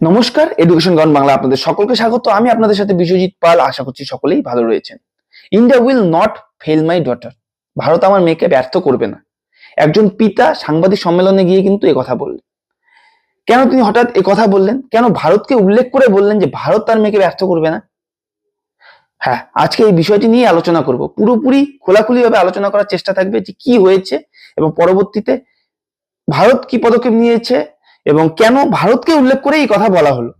নমস্কার এডুকেশন গান বাংলা আপনাদের সকলকে স্বাগত। আমি আপনাদের সাথে বিশ্বজিৎ পাল, আশা করছি সকলেই ভালো রয়েছেন। India will not fail my daughter Bharat আমার মেয়েকে ব্যর্থ করবে না। একজন পিতা সাংবাদিক সম্মেলনে গিয়ে কিন্তু কথা বললেন। কেন তিনি হঠাৎ কথা বললেন? কেন ভারতকে উল্লেখ করে বললেন যে ভারত তার মেয়েকে ব্যর্থ করবে না? হ্যাঁ আজকে এই বিষয়টি নিয়ে আলোচনা করব। পুরোপুরি খোলাখুলি ভাবে আলোচনা করার চেষ্টা থাকবে যে কি হয়েছে এবং পরবর্তীতে ভারত কি পদক্ষেপ নিয়েছে এবং কেন ভারতকে উল্লেখ করে এই কথা বলা হলো?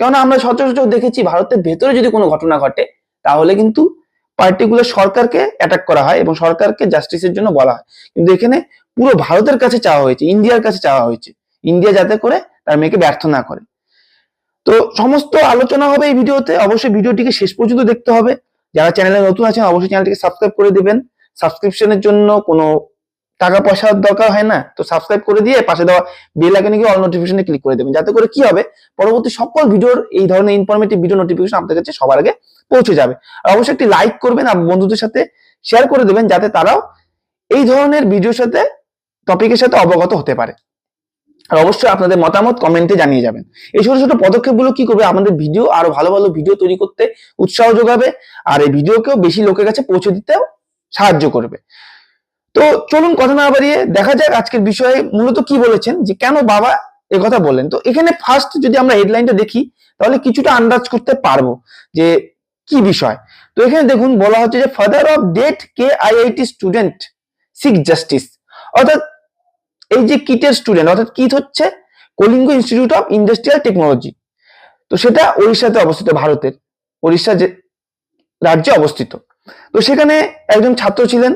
কেননা আমরা সচরাচর দেখেছি ভারতের ভেতরে যদি কোনো ঘটনা ঘটে, তাহলে কিন্তু পার্টিকুলার সরকারকে অ্যাটাক করা হয় এবং সরকারকে জাস্টিসের জন্য বলা হয়। কিন্তু এখানে পুরো ভারতের কাছে চাওয়া হয়েছে, ইন্ডিয়ার কাছে চাওয়া হয়েছে। ইন্ডিয়া যাতে করে তার মেয়েকে ব্যর্থ না করে। তো সমস্ত আলোচনা হবে এই ভিডিওতে। অবশ্যই ভিডিওটিকে শেষ পর্যন্ত দেখতে হবে। যারা চ্যানেলে নতুন আছেন, অবশ্যই চ্যানেলটিকে সাবস্ক্রাইব করে দিবেন। সাবস্ক্রিপশনের জন্য কোনো টাকা পয়সার দরকার হয় না, তো সাবস্ক্রাইব করে দিয়ে পাশে দেওয়া বেল আইকনে গিয়ে অল নোটিফিকেশনে ক্লিক করে দেবেন। যাতে করে কি হবে? পরবর্তী সকল ভিডিওর এই ধরনের ইনফরমেটিভ ভিডিও নোটিফিকেশন আপনাদের কাছে সবার আগে পৌঁছে যাবে। আর অবশ্যই একটি লাইক করবেন আর বন্ধুদের সাথে শেয়ার করে দেবেন, যাতে তারাও এই ধরনের ভিডিওর সাথে টপিকের সাথে অবগত হতে পারে। আর অবশ্যই আপনাদের মতামত কমেন্টে জানিয়ে যাবেন। এই ছোট ছোট পদক্ষেপগুলো কি করবে? আমাদের ভিডিও আরও ভালো ভালো ভিডিও তৈরি করতে উৎসাহ যোগাবে। আর এই ভিডিওকেও বেশি লোকের কাছে পৌঁছে দিতেও সাহায্য করবে। তো চলুন কথা না বাড়িয়ে দেখা যাক আজকের বিষয়ে মূলত কি বলেছেন, যে কেন বাবা এ কথা বললেন। তো এখানে ফার্স্ট যদি আমরা হেডলাইনটা দেখি, তাহলে কিছুটা আন্দাজ করতে পারব যে কি বিষয়। তো এখানে দেখুন, বলা হচ্ছে যে ফাদার অফ ডেট কে আইআইটি স্টুডেন্ট সিক জাস্টিস অর্থাৎ এই যে কিটের স্টুডেন্ট অর্থাৎ কিট হচ্ছে Kalinga institute of industrial technology তো সেটা উড়িষ্যাতে অবস্থিত, ভারতের। উড়িষ্যা যে রাজ্যে অবস্থিত। তো সেখানে একজন ছাত্র ছিলেন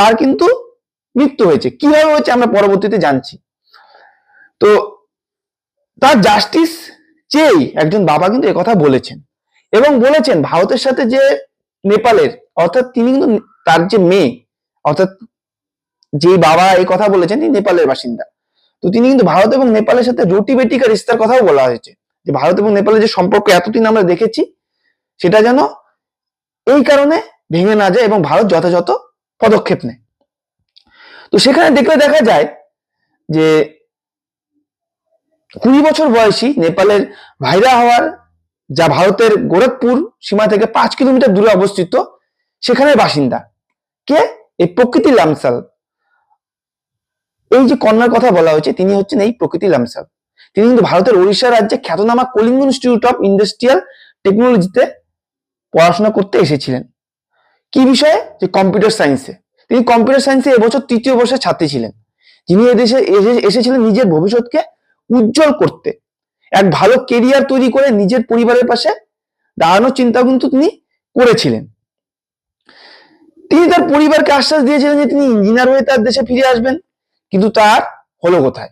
তার কিন্তু মৃত্যু হয়েছে। কীভাবে হয়েছে আমরা পরবর্তীতে জানছি। তো তার জাস্টিস চেয়েই একজন বাবা কিন্তু কথা বলেছেন। এবং বলেছেন ভারতের সাথে যে নেপালের, অর্থাৎ তিনি কিন্তু তার যে মেয়ে, অর্থাৎ যে বাবা এই কথা বলেছেন তিনি নেপালের বাসিন্দা। তো তিনি কিন্তু ভারত এবং নেপালের সাথে রুটি বেটিকা রিস্তার কথাও বলা হয়েছে। যে ভারত এবং নেপালের যে সম্পর্ক এতদিন আমরা দেখেছি, সেটা যেন এই কারণে ভেঙে না যায় এবং ভারত যথাযথ পদক্ষেপ নেয়। তো সেখানে দেখলে দেখা যায় যে কুড়ি বছর বয়সী নেপালের ভাইরা হওয়ার যা ভারতের গোরখপুর সীমা থেকে পাঁচ কিলোমিটার দূরে অবস্থিত, সেখানের বাসিন্দা। কে? এই প্রকৃতি লামসাল। এই যে কন্যার কথা বলা হয়েছে, তিনি হচ্ছেন এই প্রকৃতি লামসাল। তিনি কিন্তু ভারতের ওড়িশা রাজ্যে খ্যাতনামা কলিঙ্গ ইনস্টিটিউট অফ ইন্ডাস্ট্রিয়াল টেকনোলজিতে পড়াশোনা করতে এসেছিলেন। কি বিষয়ে? যে কম্পিউটার সায়েন্সে তিনি কম্পিউটার সায়েন্সে এবছর তৃতীয় বর্ষের ছাত্রী ছিলেন। যিনি এদেশে এসেছিলেন নিজের ভবিষ্যৎকে উজ্জ্বল করতে। এক ভালো কেরিয়ার তৈরি করে নিজের পরিবারের পাশে দাঁড়ানোর চিন্তা কিন্তু তিনি করেছিলেন। তিনি তার পরিবারকে আশ্বাস দিয়েছিলেন যে তিনি ইঞ্জিনিয়ার হয়ে তার দেশে ফিরে আসবেন, কিন্তু তার হলো কোথায়?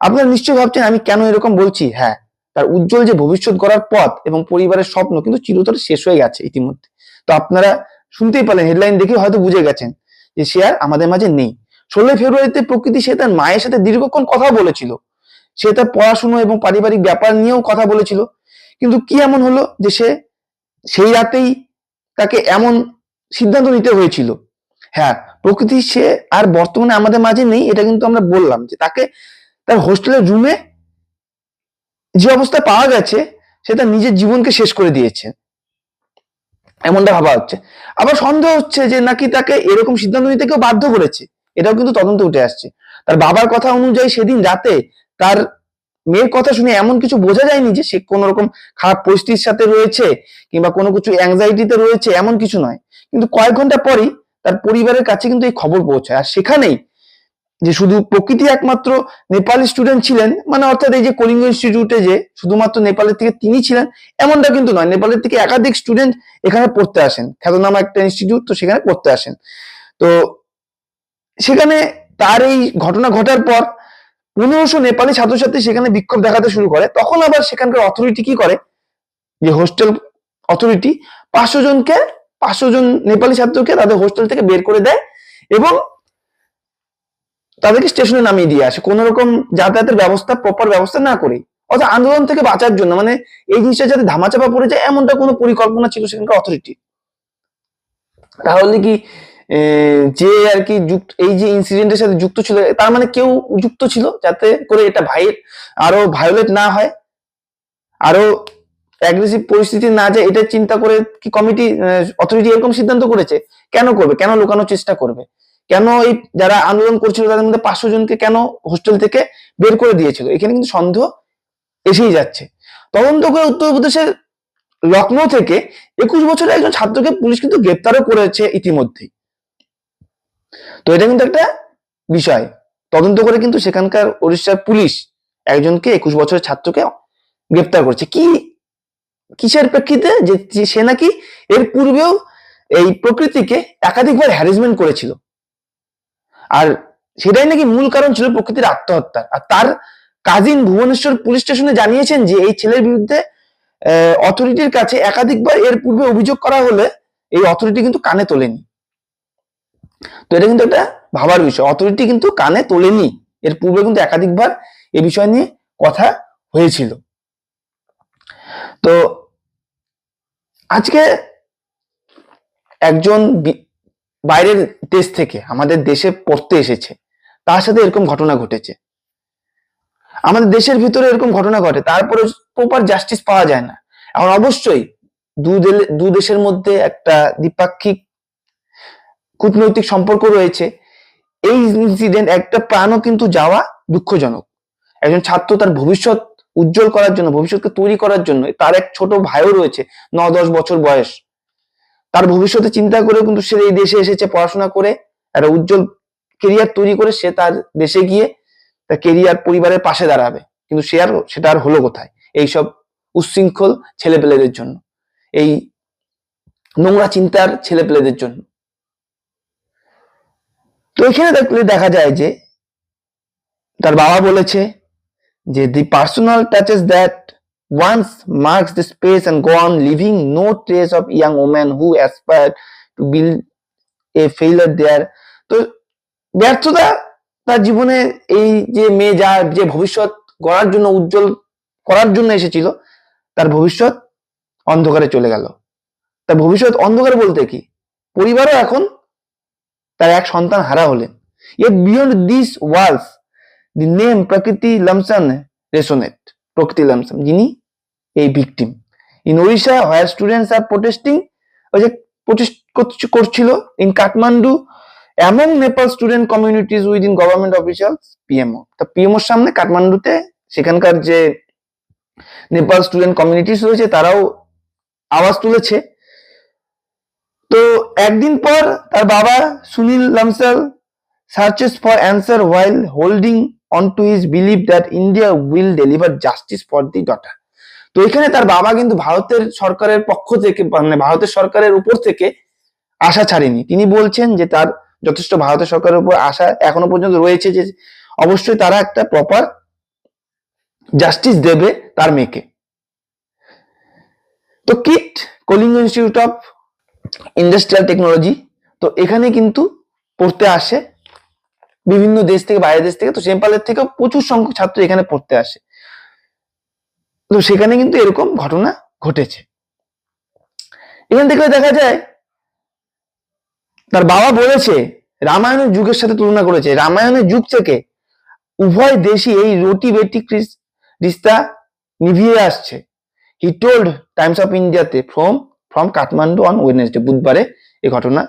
আপনারা নিশ্চয়ই ভাবছেন, আমি কেন এরকম বলছি? হ্যাঁ তার উজ্জ্বল যে ভবিষ্যৎ গড়ার পথ এবং পরিবারের স্বপ্ন কিন্তু চিরতরে শেষ হয়ে গেছে ইতিমধ্যে। তো আপনারা শুনতেই পারলেন হেডলাইন দেখে হয়তো বুঝে গেছেন যে সে আর আমাদের মাঝে নেই। ষোলোই ফেব্রুয়ারিতে প্রকৃতি সে তার মায়ের সাথে দীর্ঘক্ষণ কথা বলেছিল। সে তার পড়াশুনো এবং পারিবারিক ব্যাপার নিয়েও কথা বলেছিল। কিন্তু কি এমন হলো যে সে সেই রাতেই তাকে এমন সিদ্ধান্ত নিতে হয়েছিল? হ্যাঁ প্রকৃতি সে আর বর্তমানে আমাদের মাঝে নেই, এটা কিন্তু আমরা বললাম যে তাকে তার হোস্টেলের রুমে যে অবস্থায় পাওয়া গেছে, সে তার নিজের জীবনকে শেষ করে দিয়েছে। এমনটা ভাবা হচ্ছে। আবার সন্দেহ হচ্ছে যে নাকি তাকে এরকম সিদ্ধান্ত নিতে কেউ বাধ্য করেছে। এটাও কিন্তু তদন্ত উঠে আসছে। তার বাবার কথা অনুযায়ী সেদিন রাতে তার মেয়ের কথা শুনে এমন কিছু বোঝা যায়নি যে সে কোনো রকম খারাপ পরিস্থিতির সাথে রয়েছে কিংবা কোনো কিছু অ্যাংজাইটিতে রয়েছে, এমন কিছু নয়। কিন্তু কয়েক ঘণ্টা পরই তার পরিবারের কাছে কিন্তু এই খবর পৌঁছায়। আর সেখানেই যে শুধু প্রকৃতি একমাত্র নেপালি স্টুডেন্ট ছিলেন মানে অর্থাৎ এই যে কলিঙ্গ ইনস্টিটিউটে যে শুধুমাত্র নেপালের থেকে তিনি ছিলেন, এমনটা কিন্তু নয়। নেপালের থেকে একাধিক স্টুডেন্ট এখানে পড়তে আসেন। খ্যাতনামা একটা ইনস্টিটিউট তো সেখানে পড়তে আসেন। তো সেখানে তার এই ঘটনা ঘটার পর পনেরোশো নেপালি ছাত্রছাত্রী সেখানে বিক্ষোভ দেখাতে শুরু করে। তখন আবার সেখানকার অথরিটি কি করে? যে হোস্টেল অথরিটি পাঁচশো জনকে, পাঁচশো জন নেপালি ছাত্রকে তাদের হোস্টেল থেকে বের করে দেয় এবং তাদেরকে স্টেশনে নামিয়ে দিয়ে আসে। কোন রকম যাতায়াতের ব্যবস্থা প্রপার ব্যবস্থা না করে অর্থাৎ আন্দোলন থেকে বাঁচার জন্য মানে এই জিনিসটা যাতে ধামাচাপা পড়ে যায়, এমনটা কোনো পরিকল্পনা ছিল সেখানকার অথরিটি তাহলে কি যে আর কি যুক্ত, এই যে ইনসিডেন্টের সাথে যুক্ত ছিল, তার মানে কেউ যুক্ত ছিল? যাতে করে এটা ভাইয়ের আরও ভায়োলেট না হয়, আরও অ্যাগ্রেসিভ পরিস্থিতি না যায়, এটা চিন্তা করে কি কমিটি অথরিটি এরকম সিদ্ধান্ত করেছে? কেন করবে? কেন লুকানোর চেষ্টা করবে? কেন এই যারা আন্দোলন করছিল তাদের মধ্যে পাঁচশো জনকে কেন হোস্টেল থেকে বের করে দিয়েছিল? এখানে কিন্তু সন্দেহ এসেই যাচ্ছে। তদন্ত করে উত্তরপ্রদেশের লখনৌ থেকে একুশ বছরের একজন ছাত্রকে পুলিশ কিন্তু গ্রেপ্তারও করেছে ইতিমধ্যেই তো এটা কিন্তু একটা বিষয়। তদন্ত করে কিন্তু সেখানকার উড়িষ্যার পুলিশ একজনকে একুশ বছরের ছাত্রকে গ্রেপ্তার করেছে। কি কিসের প্রেক্ষিতে যে সে নাকি এর পূর্বেও এই প্রকৃতিকে একাধিকবার হ্যারাসমেন্ট করেছিল? আর সেটাই নাকি মূল কারণ ছিল প্রকৃতির আত্মহত্যা আর তার কাজিন ভুবনেশ্বর পুলিশ স্টেশনে জানিয়েছেন যে এই ছেলের বিরুদ্ধে অথরিটির কাছে একাধিকবার এর পূর্বে অভিযোগ করা হলে এই অথরিটি কিন্তু কানে তোলেনি। তো এটা কিন্তু একটা ভাবার বিষয়। অথরিটি কিন্তু কানে তোলেনি। এর পূর্বে কিন্তু একাধিকবার এ বিষয় নিয়ে কথা হয়েছিল। তো আজকে একজন বাইরের দেশ থেকে আমাদের দেশে পড়তে এসেছে। তার সাথে এরকম ঘটনা ঘটেছে। আমাদের দেশের ভিতরে এরকম ঘটনা ঘটে, তারপরে প্রপার জাস্টিস পাওয়া যায় না। এখন অবশ্যই দু দেশের মধ্যে একটা দ্বিপাক্ষিক কূটনৈতিক সম্পর্ক রয়েছে। এই ইনসিডেন্ট একটা প্রাণও কিন্তু যাওয়া দুঃখজনক। একজন ছাত্র তার ভবিষ্যৎ উজ্জ্বল করার জন্য, ভবিষ্যৎকে তৈরি করার জন্য, তার এক ছোট ভাইও রয়েছে, ন দশ বছর বয়স। তার ভবিষ্যতে চিন্তা করে কিন্তু সে এই দেশে এসেছে, পড়াশোনা করে, একটা উজ্জ্বল কেরিয়ার তৈরি করে সে তার দেশে গিয়ে তার কেরিয়ার পরিবারের পাশে দাঁড়াবে। কিন্তু সে আর, সেটা আর হলো কোথায়? এইসব উচ্ছৃঙ্খল ছেলেপেলেদের জন্য। এই নোংরা চিন্তার ছেলেপেলেদের জন্য। তো এখানে দেখলে দেখা যায় যে, তার বাবা বলেছে যে the personal touches that once marks the space and go on leaving no trace of young woman who aspired to build a failure there. তো ব্যর্থতা তার জীবনে এই যে মেয়ে যার যে ভবিষ্যৎ গড়ার জন্য উজ্জ্বল করার জন্য এসেছিল, তার ভবিষ্যৎ অন্ধকারে চলে গেল। তার ভবিষ্যৎ অন্ধকারে বলতে কি? পরিবারও এখন তার এক সন্তান হারা হলেন। Yet beyond these walls the name Prakriti Lamsal resonate Prakriti Lamsal যিনি এই victim in Odisha higher students are protesting ওই যে প্রোটেস্ট করছিল in Kathmandu among Nepal student communities within government officials PMO তা পিএমওর সামনে কাঠমান্ডুতে সেখানকার যে নেপাল স্টুডেন্ট কমিউনিটিস রয়েছে, তারাও আওয়াজ তুলেছে। তো একদিন পর তার বাবা Sunil Lamsal searches for answer while holding on to his belief that India will deliver justice for the daughter তো এখানে তার বাবা কিন্তু ভারতের সরকারের পক্ষ থেকে মানে ভারতের সরকারের উপর থেকে আশা ছাড়েনি। তিনি বলছেন যে তার যথেষ্ট ভারতের সরকারের উপর আশা এখনও পর্যন্ত রয়েছে যে অবশ্যই তারা একটা প্রপার জাস্টিস দেবে তার মেয়েকে। তো KIIT Kalinga institute of industrial technology, তো এখানে কিন্তু পড়তে আসে বিভিন্ন দেশ থেকে, বাইরের দেশ থেকে, তো নেপালের থেকেও প্রচুর সংখ্যক ছাত্র এখানে পড়তে আসে। তো সেখানে কিন্তু এরকম ঘটনা ঘটেছে। এখান থেকে দেখা যায়, তার বাবা বলেছে, রামায়ণের যুগের সাথে তুলনা করেছে। রামায়ণের যুগ থেকে উভয় দেশই এই রুটি বেটি রিস্তা নিভিয়ে আসছে। হি টোল্ড টাইমস অফ ইন্ডিয়াতে from from Kathmandu on Wednesday বুধবারে এই ঘটনা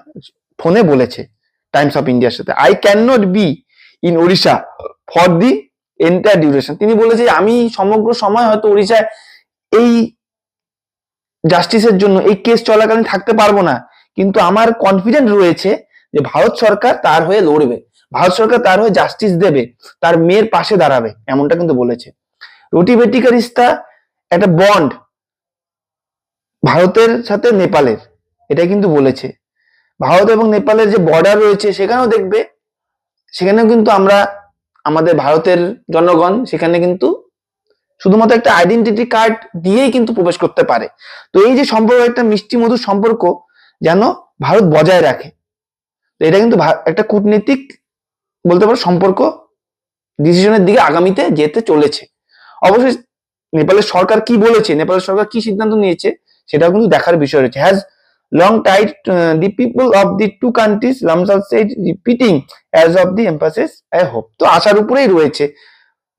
ফোনে বলেছে। টাইমস অফ ইন্ডিয়ার সাথে। I can not be in Odisha for the entire duration তিনি বলেছে আমি সমগ্র সময় হয়তো ওড়িশায় এই জাস্টিসের জন্য, এই কেস চলাকালীন থাকতে পারব না। কিন্তু আমার কনফিডেন্ট রয়েছে যে, ভারত সরকার তার হয়ে লড়বে। ভারত সরকার তার হয়ে জাস্টিস দেবে। তার মেয়ের পাশে দাঁড়াবে, এমনটা কিন্তু বলেছে। রুটি বেটিকা রিস্তা একটা বন্ড ভারতের সাথে নেপালের। এটা কিন্তু বলেছে। ভারত এবং নেপালের যে বর্ডার রয়েছে, সেখানেও দেখবে, সেখানেও কিন্তু আমরা আমাদের ভারতের জনগণ, সেখানে কিন্তু শুধুমাত্র একটা আইডেন্টিটি কার্ড দিয়েই কিন্তু প্রবেশ করতে পারে। তো এই যে সম্পর্ক, একটা মিষ্টি মধুর সম্পর্ক যেন ভারত বজায় রাখে। তো এটা কিন্তু একটা কূটনীতিক বলতে পারো সম্পর্ক ডিসিশনের দিকে আগামীতে যেতে চলেছে। অবশ্যই নেপালের সরকার কি বলেছে, নেপালের সরকার কি সিদ্ধান্ত নিয়েছে, সেটাও কিন্তু দেখার বিষয় রয়েছে। Has long tied the people of the two countries Lamsal said repeating as of the emphasis I hope তো আশার উপরেই রয়েছে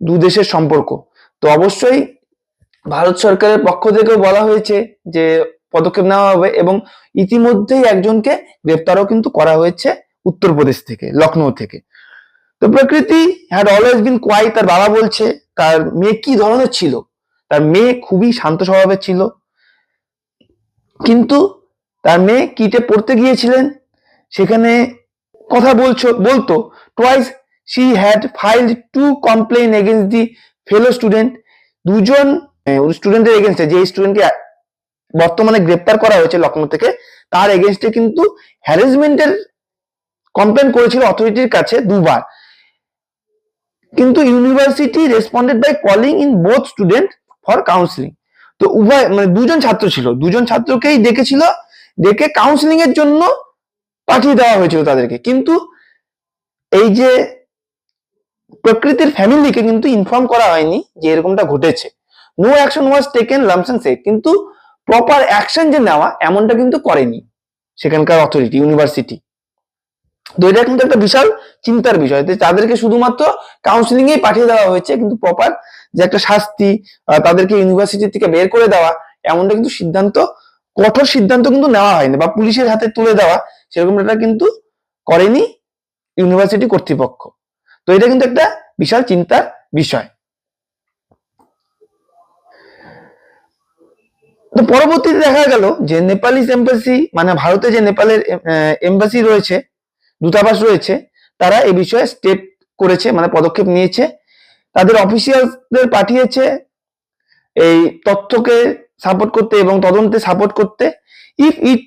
দু দেশের সম্পর্ক। তো অবশ্যই ভারত সরকারের পক্ষ থেকেও বলা হয়েছে যে পদক্ষেপ নেওয়া হবে এবং ইতিমধ্যেই একজনকে গ্রেপ্তারও কিন্তু করা হয়েছে উত্তরপ্রদেশ থেকে লখনৌ থেকে। তো প্রকৃতি হ্যাড অলওয়েজ বিন কোয়াই তার বাবা বলছে, তার মেয়ে কি ধরনের ছিল? তার মেয়ে খুবই শান্ত স্বভাবের ছিল। কিন্তু তার মেয়ে কিটে পড়তে গিয়েছিলেন? সেখানে কথা বলছো, বলতো twice she had filed to complain against the fellow student দুজন স্টুডেন্টের এগেনস্টে যে স্টুডেন্টকে বর্তমানে গ্রেপ্তার করা হয়েছে লখনৌ থেকে, তার এগেনস্টে কিন্তু হ্যারাসমেন্টের কমপ্লেন করেছিল অথরিটির কাছে দুবার। কিন্তু university responded by calling in both student for counselling তো উভয় মানে দুজন ছাত্র ছিল, দুজন ছাত্রকেই ডেকেছিল ডেকে কাউন্সিলিং এর জন্য পাঠিয়ে দেওয়া হয়েছিল তাদেরকে। কিন্তু এই যে প্রকৃতির ফ্যামিলিকে কিন্তু ইনফর্ম করা হয়নি যে এরকমটা ঘটেছে। No action was taken Lamsal said কিন্তু প্রপার অ্যাকশন যে নেওয়া, এমনটা কিন্তু করেনি সেখানকার অথরিটি ইউনিভার্সিটি তো এটা কিন্তু একটা বিশাল চিন্তার বিষয় যে তাদেরকে শুধুমাত্র কাউন্সিলিং এ পাঠিয়ে দেওয়া হয়েছে, কিন্তু প্রপার যে একটা শাস্তি তাদেরকে ইউনিভার্সিটি থেকে বের করে দেওয়া, এমনটা কিন্তু সিদ্ধান্ত কঠোর সিদ্ধান্ত কিন্তু নেওয়া হয়নি বা পুলিশের হাতে তুলে দেওয়া সেরকম এটা কিন্তু করেনি ইউনিভার্সিটি কর্তৃপক্ষ। তো এটা কিন্তু একটা বিশাল চিন্তার বিষয়। তো পরবর্তীতে দেখা গেল যে নেপালিস এম্বাসি মানে ভারতে যে নেপালের এম্বাসি রয়েছে, দূতাবাস রয়েছে, তারা এই বিষয়ে স্টেপ করেছে মানে পদক্ষেপ নিয়েছে। তাদের অফিসিয়ালদের পাঠিয়েছে এই তথ্যকে সাপোর্ট করতে এবং তদন্তে সাপোর্ট করতে if it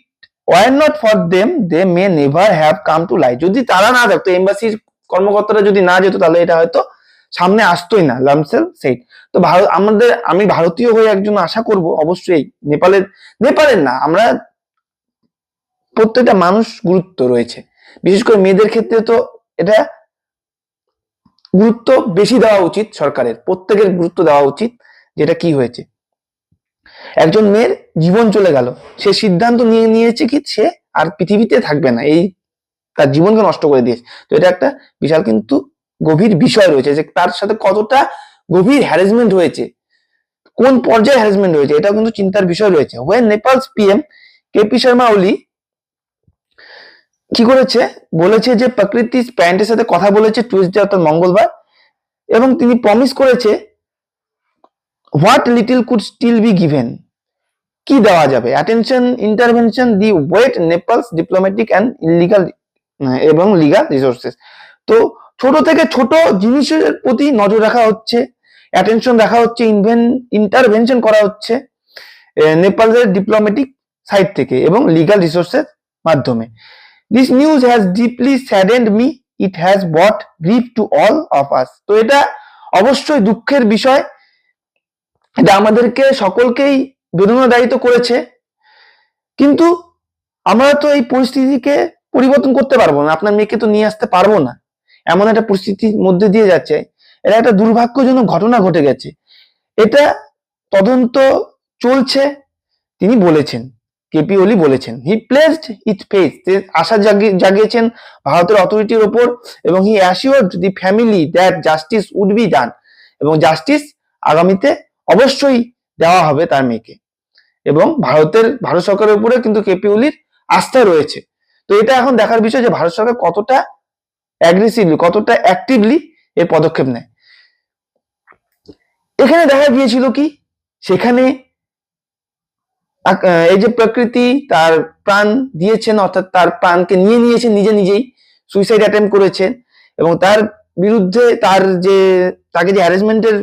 were not for them they may never have come to light যদি তারা না থাকতো এম্বাসির কর্মকর্তারা যদি না যেত, তাহলে এটা হয়তো সামনে আসতোই না লামসেল সেইট তো ভারত, আমাদের, আমি ভারতীয় হয়ে একজন আশা করব, অবশ্যই নেপালের নেপালের না, আমরা প্রত্যেকটা মানুষ গুরুত্ব রয়েছে। বিশেষ করে মেয়েদের ক্ষেত্রে তো এটা গুরুত্ব বেশি দেওয়া উচিত সরকারের, প্রত্যেকের গুরুত্ব দেওয়া উচিত, যেটা কি হয়েছে। একজন মেয়ের জীবন চলে গেল। সে সিদ্ধান্ত নিয়ে নিয়েছে কি, সে আর পৃথিবীতে থাকবে না। এই তার জীবনকে নষ্ট করে দিয়েছে। তো এটা একটা বিশাল কিন্তু গভীর বিষয় রয়েছে যে তার সাথে কতটা গভীর হ্যারাসমেন্ট হয়েছে, কোন পর্যায়ে হ্যারাসমেন্ট হয়েছে, এটাও কিন্তু চিন্তার বিষয় রয়েছে। ওয়েন নেপালস পিএম কেপি শর্মা ওলি কি করেছে? বলেছে যে প্রকৃতি প্যান্টের সাথে কথা বলেছে টুইসডে অর্থাৎ মঙ্গলবার, এবং তিনি প্রমিস করেছে what little could still be given কি দেওয়া যাবে? Attention intervention the weight Nepal's diplomatic and illegal এবং লিগাল রিসোর্সেস তো ছোট থেকে ছোট জিনিসের প্রতি নজর রাখা হচ্ছে অ্যাটেনশন রাখা হচ্ছে ইনভেন ইন্টারভেনশন করা হচ্ছে নেপালের ডিপ্লোম্যাটিক সাইড থেকে এবং লিগাল রিসোর্সের মাধ্যমে। This news has deeply saddened me it has brought grief to all of us তো এটা অবশ্যই দুঃখের বিষয় এটা আমাদেরকে সকলকেই বেদনাদায়িত করেছে। কিন্তু আমরা তো এই পরিস্থিতিকে পরিবর্তন করতে পারব না। আপনার মেয়েকে তো নিয়ে আসতে পারব না। এমন একটা পরিস্থিতির মধ্যে দিয়ে যাচ্ছে। এটা একটা দুর্ভাগ্যজনক ঘটনা ঘটে গেছে। এটা তদন্ত চলছে, তিনি বলেছেন। কেপি ওলি বলেছেন হি প্লেসড ইট ফেস আশা জাগি- জাগিয়েছেন ভারতের অথরিটির ওপর এবং he assured the family that justice would be done এবং জাস্টিস আগামীতে অবশ্যই দেওয়া হবে তার মেয়েকে। এবং ভারতের, ভারত সরকারের উপরে কিন্তু কেপি ওলির আস্থা রয়েছে। তো এটা এখন দেখার বিষয় যে ভারত সরকার কতটা অ্যাগ্রেসিভলি কতটা অ্যাক্টিভলি এর পদক্ষেপ নেয়। এখানে দেখা গিয়েছিল কি? সেখানে এই যে প্রকৃতি তার প্রাণ দিয়েছেন, অর্থাৎ তার প্রাণকে নিয়ে নিয়েছেন, নিজে নিজেই সুইসাইড অ্যাটেম্প করেছেন। এবং তার বিরুদ্ধে তার যে, তাকে যে হ্যারাসমেন্টের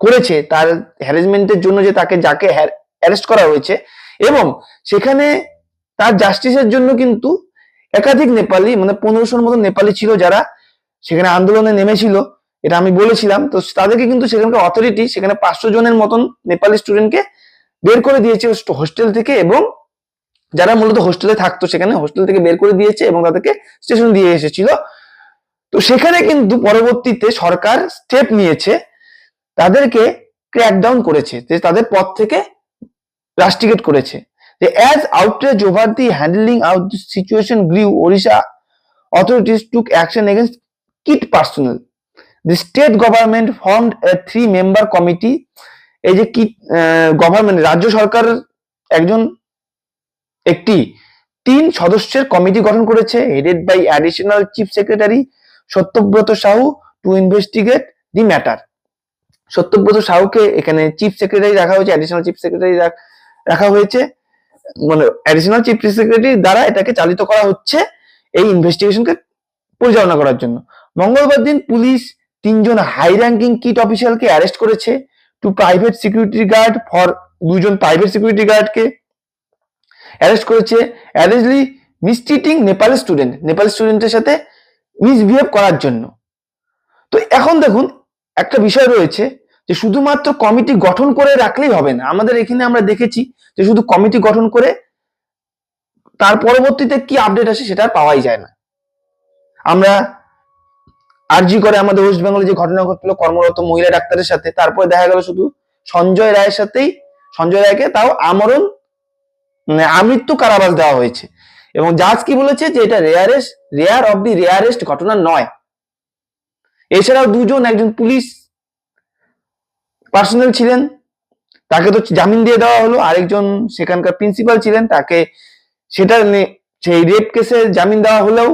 করেছে তার হ্যারাসমেন্টের জন্য যে তাকে যাকে অ্যারেস্ট করা হয়েছে এবং সেখানে তার জাস্টিসের জন্য কিন্তু একাধিক নেপালি মানে পনেরোশোর মতো নেপালি ছিল যারা সেখানে আন্দোলনে নেমেছিল, এটা আমি বলেছিলাম। তো তাদেরকে কিন্তু সেখানকার অথরিটি সেখানে পাঁচশো জনের মতন নেপালি স্টুডেন্টকে বের করে দিয়েছে হোস্টেল থেকে এবং যারা মূলত হোস্টেলে থাকতো সেখানে হোস্টেল থেকে বের করে দিয়েছে এবং তাদেরকে স্টেশন দিয়ে এসেছিল। তো সেখানে কিন্তু পরবর্তীতে সরকার স্টেপ নিয়েছে তাদেরকে ক্র্যাকডাউন করেছে, যে তাদের পদ থেকে রাস্টিকেট করেছে। যে as outrage over the handling out the situation grew Odisha authorities took action against kit personnel. The state government formed a three-member committee এই যে কি গভর্নমেন্ট রাজ্য সরকার একজন, একটি, তিন সদস্যের কমিটি গঠন করেছে। Headed by additional chief secretary Satyabrata Sahu to investigate the matter Satyabrata সাহুকে এখানে চিফ সেক্রেটারি রাখা হয়েছে অ্যাডিশনাল চিফ সেক্রেটারি রাখা হয়েছে। মানে অ্যাডিশনাল চিফ সেক্রেটারি দ্বারা এটাকে চালিত করা হচ্ছে এই ইনভেস্টিগেশনকে পরিচালনা করার জন্য। মঙ্গলবার দিন পুলিশ তিনজন হাই র্যাঙ্কিং কিট অফিসিয়ালকে অ্যারেস্ট করেছে two private security guard for দুজন প্রাইভেট সিকিউরিটি গার্ডকে অ্যারেস্ট করেছে। Allegedly mistreating Nepal student Nepal স্টুডেন্টের সাথে মিসবিহেভ করার জন্য। তো এখন দেখুন একটা বিষয় রয়েছে যে শুধুমাত্র কমিটি গঠন করে রাখলেই হবে না। আমাদের এখানে আমরা দেখেছি যে শুধু কমিটি গঠন করে তার পরবর্তীতে কি আপডেট আসে সেটা পাওয়াই যায় না। আমরা আরজি করে আমাদের ওয়েস্ট বেঙ্গলে যে ঘটনা ঘটলো, কর্মরত মহিলা ডাক্তারের সাথে, তারপরে দেখা গেল শুধু সঞ্জয় রায়ের সাথেই, সঞ্জয় রায়কে তাও আমরণ মানে আমৃত্যু কারাবাস দেওয়া হয়েছে। এবং জাজ কি বলেছে যে এটা rarest rare of the rarest ঘটনা নয়। এছাড়াও দুজন একজন পুলিশ পার্সোনাল ছিলেন, তাকে তো জামিন দিয়ে দেওয়া হলো। আরেকজন সেখানকার প্রিন্সিপাল ছিলেন, তাকে সেটা সেই রেপ কেসে জামিন দেওয়া হলেও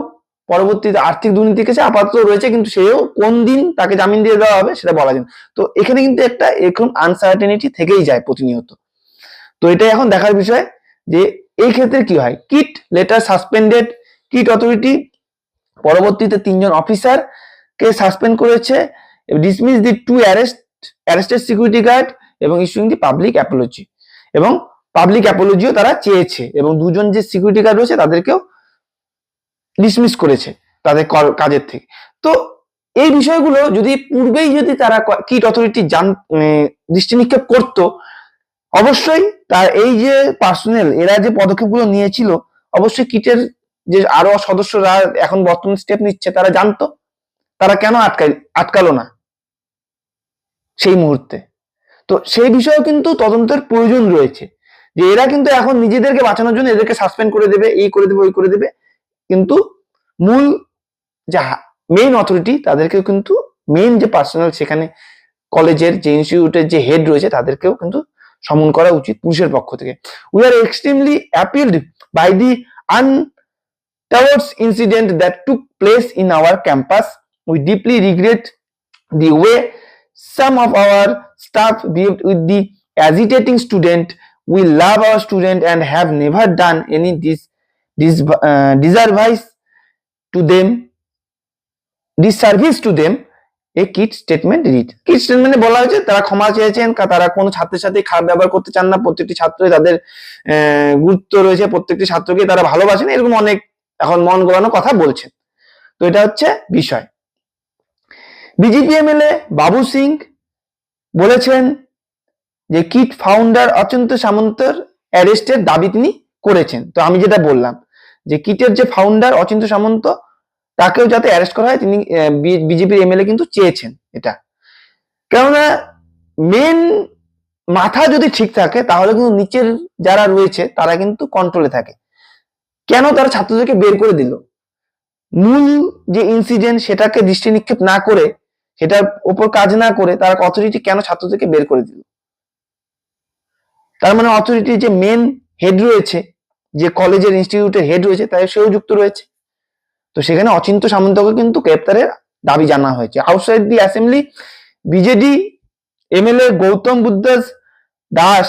পরবর্তীতে আর্থিক দুর্নীতি কেসে আপাতত রয়েছে, কিন্তু সেও কোন দিন তাকে জামিন দিয়ে দেওয়া হবে সেটা বলা যায় তো এখানে কিন্তু একটা এরকম আনসার্টেনিটি থেকেই যায় প্রতিনিয়ত। তো এটাই এখন দেখার বিষয় যে এই ক্ষেত্রে কি হয়? KIIT later suspended KIIT authority পরবর্তীতে তিনজন অফিসার কে সাসপেন্ড করেছে dismiss the two arrest arrested security guard এবং ইস্যুইং দি পাবলিক অ্যাপোলজি এবং পাবলিক অ্যাপোলজিও তারা চেয়েছে এবং দুজন যে সিকিউরিটি গার্ড রয়েছে তাদেরকেও ডিসমিস করেছে তাদের কাজের থেকে। তো এই বিষয়গুলো যদি পূর্বেই যদি তারা কিট অথরিটি জান দৃষ্টি নিক্ষেপ করতো, অবশ্যই তার এই যে পার্সোনাল এরা যে পদক্ষেপগুলো নিয়েছিল, অবশ্যই কিটের যে আরও সদস্যরা এখন বর্তমান স্টেপ নিচ্ছে, তারা জানতো। তারা কেন আটকাই, আটকালো না? সেই মুহূর্তে। তো সেই বিষয়েও কিন্তু তদন্তের প্রয়োজন রয়েছে যে এরা কিন্তু এখন নিজেদেরকে বাঁচানোর জন্য এদেরকে সাসপেন্ড করে দেবে, এই করে দেবে, ওই করে দেবে। কিন্তু মূল যে মেইন অথরিটি তাদেরকেও কিন্তু মেইন যে পার্সোনাল সেখানে কলেজের যে ইনস্টিটিউটের যে হেড রয়েছে তাদেরকেও কিন্তু সমন করা উচিত পুলিশের পক্ষ থেকে। We are extremely appalled by the untoward incident that took place in our campus we deeply regret the way some of our staff behaved with the agitating student we love our student and have never done any dis, dis, uh, disservice to them disservice to them a KIIT statement read KIIT স্টেটমেন্টে বলা হয়েছে তারা ক্ষমা চেয়েছেন তারা কোনো ছাত্রের সাথে খারাপ ব্যবহার করতে চান না প্রত্যেকটি ছাত্রই তাদের গুরুত্ব রয়েছে প্রত্যেকটি ছাত্রকে তারা ভালোবাসেন এরকম অনেক এখন মন গোলানো কথা বলছেন তো এটা হচ্ছে বিষয় বিজেপি এমএলএ বাবু সিং বলেছেন যে কিট ফাউন্ডার অচিন্ত সামন্তর অ্যারেস্টের দাবি তিনি করেছেন। তো আমি যেটা বললাম যে কিটের যে ফাউন্ডার অচিন্ত সামন্ত, তাকেও যাতে অ্যারেস্ট করা হয়, তিনি বিজেপির এমএলএ কিন্তু চেয়েছেন এটা। কেননা মেন মাথা যদি ঠিক থাকে, তাহলে কিন্তু নিচের যারা রয়েছে, তারা কিন্তু কন্ট্রোলে থাকে। কেন তারা ছাত্রদেরকে বের করে দিল? মূল যে ইনসিডেন্ট সেটাকে দৃষ্টি নিক্ষেপ না করে সেটার উপর কাজ না করে তারা অথরিটি কেন ছাত্র থেকে বের করে দিল? তার মানে অথরিটির যে মেন হেড রয়েছে যে কলেজের ইনস্টিটিউটের হেড রয়েছে তাই সেও যুক্ত রয়েছে। তো সেখানে অচিন্ত সামন্তকে কিন্তু গ্রেপ্তারের দাবি জানা হয়েছে। Outside the assembly BJD MLA Gautam Buddha Das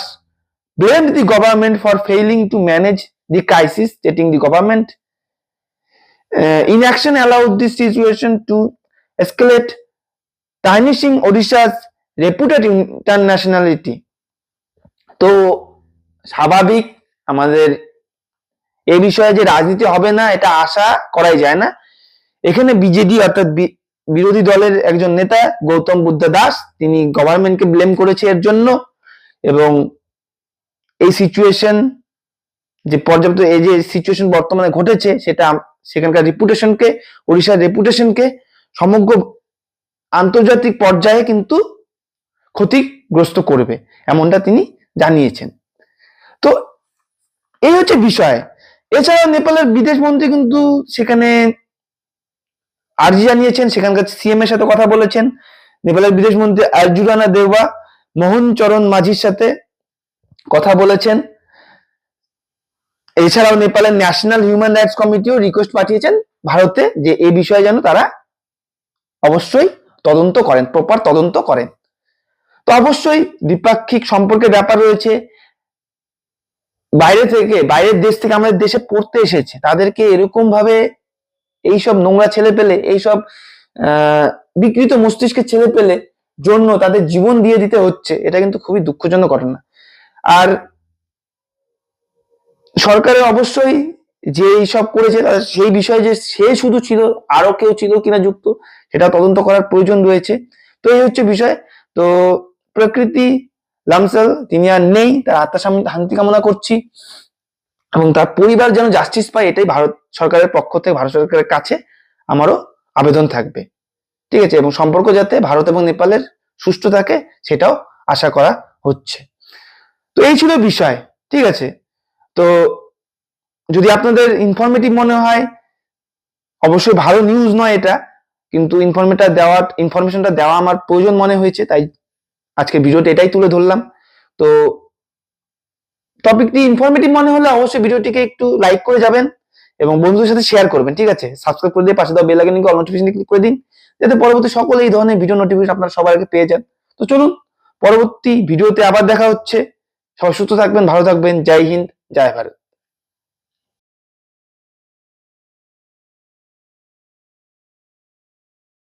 blamed the government for failing to manage the crisis, stating the government uh, inaction allowed this situation to escalate, tarnishing Odisha's reputed internationality. তো স্বাভাবিক আমাদের এ বিষয়ে যে রাজনীতি হবে না, এটা আশা করাই যায় না এখানে বিজেডি অর্থাৎ বিরোধী দলের একজন নেতা গৌতম বুদ্ধ দাস, তিনি গভর্নমেন্টকে ব্লেম করেছে এর জন্য এবং এই সিচুয়েশন যে পর্যাপ্ত এই যে সিচুয়েশন বর্তমানে ঘটেছে, সেটা সেখানকার রেপুটেশনকে ওড়িশার রেপুটেশনকে সমগ্র আন্তর্জাতিক পর্যায়ে কিন্তু ক্ষতিগ্রস্ত করবে, এমনটা তিনি জানিয়েছেন। তো এই হচ্ছে বিষয়। এছাড়া নেপালের বিদেশ মন্ত্রী কিন্তু সেখানে আর্জি জানিয়েছেন, সেখানকার সিএম এর সাথে কথা বলেছেন। নেপালের বিদেশ মন্ত্রী আরজুরানা দেওয়া মোহন চরণ মাঝির সাথে কথা বলেছেন। এছাড়াও নেপালের ন্যাশনাল হিউম্যান রাইটস কমিটিও রিকোয়েস্ট পাঠিয়েছেন ভারতে যে এই বিষয়ে যেন তারা অবশ্যই তদন্ত করেন প্রপার তদন্ত করেন। তো অবশ্যই দ্বিপাক্ষিক সম্পর্কের ব্যাপার রয়েছে। বাইরে থেকে, বাইরের দেশ থেকে আমাদের দেশে পড়তে এসেছে। তাদেরকে এরকম ভাবে এইসব নোংরা ছেলে পেলে, এইসব বিকৃত মস্তিষ্কের ছেলে পেলে জন্য তাদের জীবন দিয়ে দিতে হচ্ছে, এটা কিন্তু খুবই দুঃখজনক ঘটনা। আর সরকারের অবশ্যই যে এইসব করেছে সেই বিষয়ে যে সে শুধু ছিল, আরও কেউ ছিল কিনা যুক্ত, সেটা তদন্ত করার প্রয়োজন রয়েছে। তো এই হচ্ছে বিষয়। তো প্রকৃতি, লামসাল, তিনি আর নেই, তার আত্মা শান্তি কামনা করছি। এবং তার পরিবার যেন জাস্টিস পায়, এটাই ভারত সরকারের পক্ষ থেকে, ভারত সরকারের কাছে আমারও আবেদন থাকবে। ঠিক আছে? এবং সম্পর্ক যাতে ভারত এবং নেপালের সুষ্ঠু থাকে, সেটাও আশা করা হচ্ছে। তো এই ছিল বিষয়। ঠিক আছে? তো যদি আপনাদের ইনফরমেটিভ মনে হয়, অবশ্যই ভালো নিউজ নয় এটা, কিন্তু ইনফরমেটা দেওয়া ইনফরমেশনটা দেওয়া আমার প্রয়োজন মনে হয়েছে, তাই আজকে ভিডিওটা এটাই তুলে ধরলাম। তো টপিকটি ইনফরমেটিভ মনে হলে অবশ্যই ভিডিওটিকে একটু লাইক করে যাবেন এবং বন্ধুদের সাথে শেয়ার করবেন, ঠিক আছে? সাবস্ক্রাইব করে দিয়ে পাশে দাও bell icon all notification click করে দিন, যাতে পরবর্তী সকল এই ধরনের ভিডিও নোটিফিকেশন আপনারা সবার আগে পেয়ে যান। তো চলুন, পরবর্তী ভিডিওতে আবার দেখা হচ্ছে। সবাই সুস্থ থাকবেন, ভালো থাকবেন, জয় হিন্দ, জয় ভারত।